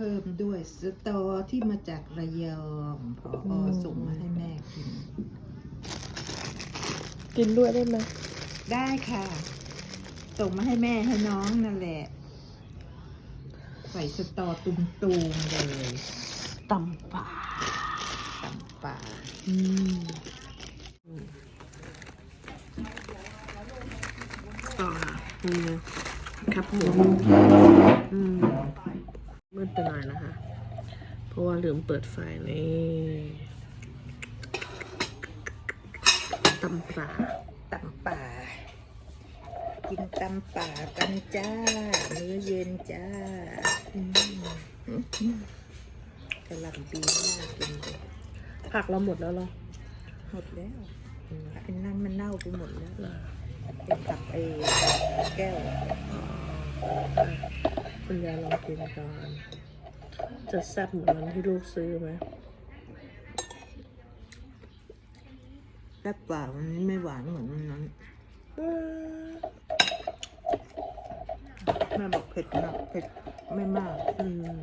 พิ่มด้วยสตอที่มาจากระยองพออส่งมาให้แม่กิน กินด้วยได้ไหมได้ค่ะ ส่งมาให้แม่ให้น้องนั่นแหละ ใส่สตอตุมๆเลยตำป่าตำป่าอืมต่อค่ะนี่ครับผมอืม มืดไปหน่อยนะคะ เพราะว่าลืมเปิดไฟนี่ตำปลาตำป่า กินตำป่ากันจ้า มื้อเย็นจ้าอืมกระหล่ำปีน่ากินเลยผักเราหมดแล้วเหรอ หมดแล้วไอ้นั่นมันเน่าไปหมดแล้วเหรอเป็นผักเอแก้วอ๋ออะ คุณยายลองกินก่อนจะแซ่บเหมือนนั้นที่ลูกซื้อไหมแซ่บกว่ามันไม่หวานเหมือนมันนั้นอืมแม่บอกเผ็ดมากเผ็ดไม่มากอืม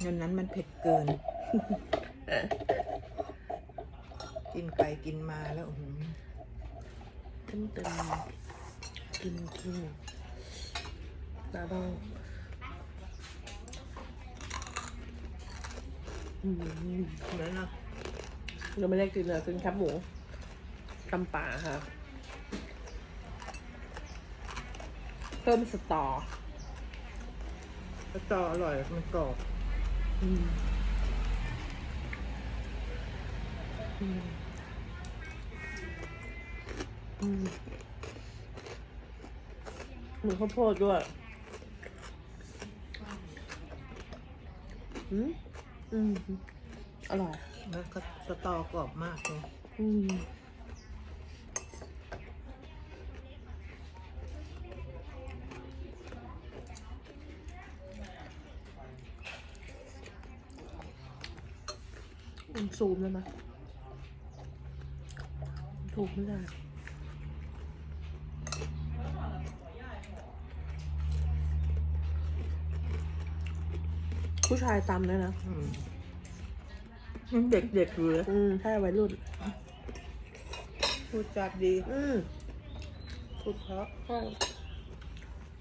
เงินนั้นมันเผ็ดเกิน กินไปกินมาแล้วอื้อหือเต็มเต็มกินกิน ตาต้องอืมแล้วนะเราไม่ได้กินเลยกินแคบหมูตำป่าค่ะ เพิ่มสตอแล้วต่ออร่อยมันกรอบอืมอืมอืมหมูข้าวโพดด้วย อืมอืมอร่อยแล้วก็สตอกรอบมากเลยอืมมันซูมแล้วนะถูกไม่ได้ ผู้ชายตำเลยนะอืมยังเด็กๆอยู่เลยอืมใช่วัยรุ่นพูดจาดีอืมพูดเพราะใช่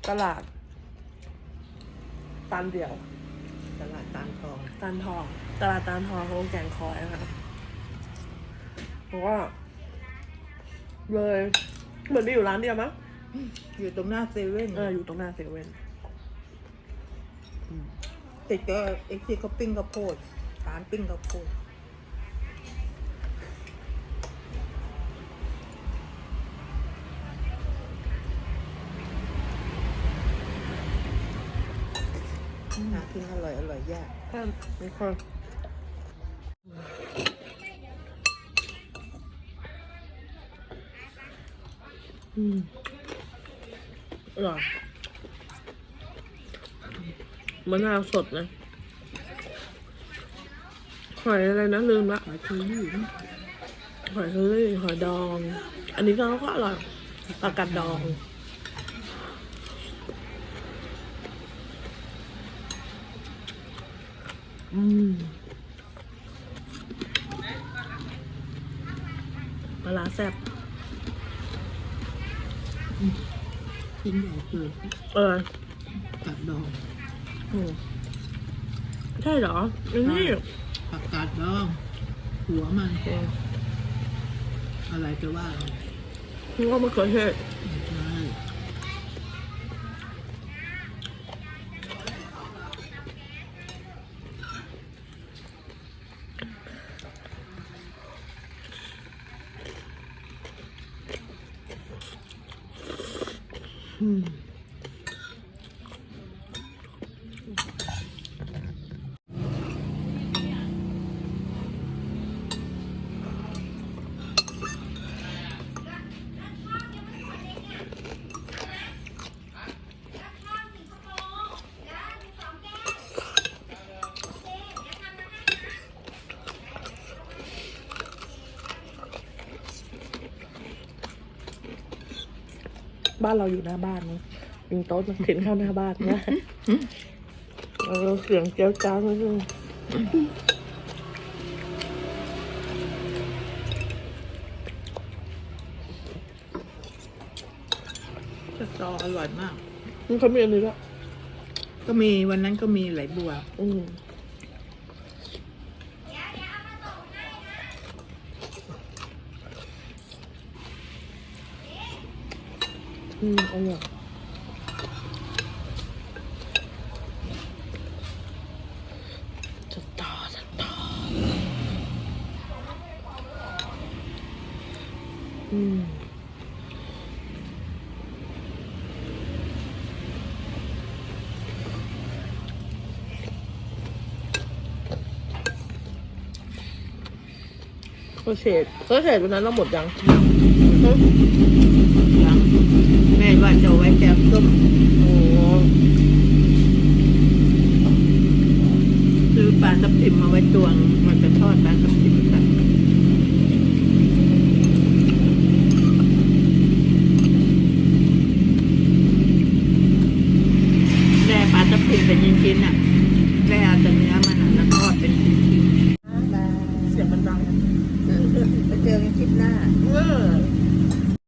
ตลาดตานเดี่ยว ตลาดตานทองตานทอง ตลาดตานทองของแกงคอยนะคะเพราะว่าเลยเหมือนมีอยู่ร้านเดียวมั้งอยู่ตรงหน้าเซเว่นเอออยู่ตรงหน้าเซเว่น ติดก็เอ็กซี่เขาปิ้งข้าวโพดร้านปิ้งข้าวโพดหากินอร่อย อร่อย ยากข้ามมีคนอืมอร่อย มะนาวสดนะหอยอะไรนะลืมละหอยเชอรี่นะหอยเชอรี่หอยดอง อันนี้ก็ก็อร่อยปลากัดดองอืมปลาร้าแซ่บกินใหญ่เกินเออกัดดองอืม ใช่เหรออันนี้ผักกาดดองหัวมันเอออะไรจะว่านี่ก็มะเขือเทศใช่อืม บ้านเราอยู่หน้าบ้านเนอะมีโต๊ะมากินข้าวหน้าบ้านนะเออเสียงเจ้าจ้าวนิดนึงสตออร่อยมากนี่เขามีอันนี้ด้วยก็มีวันนั้นก็มีไหลบัว อืม อืมอร่อยจะต่อจะต่ออืมก็เฉดก็เฉดวันนั้นเราหมดยังเอ้ยยังแม่ ว่าจะเอาไว้แกงส้มโอ้ซื้อปลาทับทิมมาไว้ตวง มันจะทอดปลาทับทิมกันแม่ปลาทับทิมเป็นชิ้นๆอะแม่เอาแต่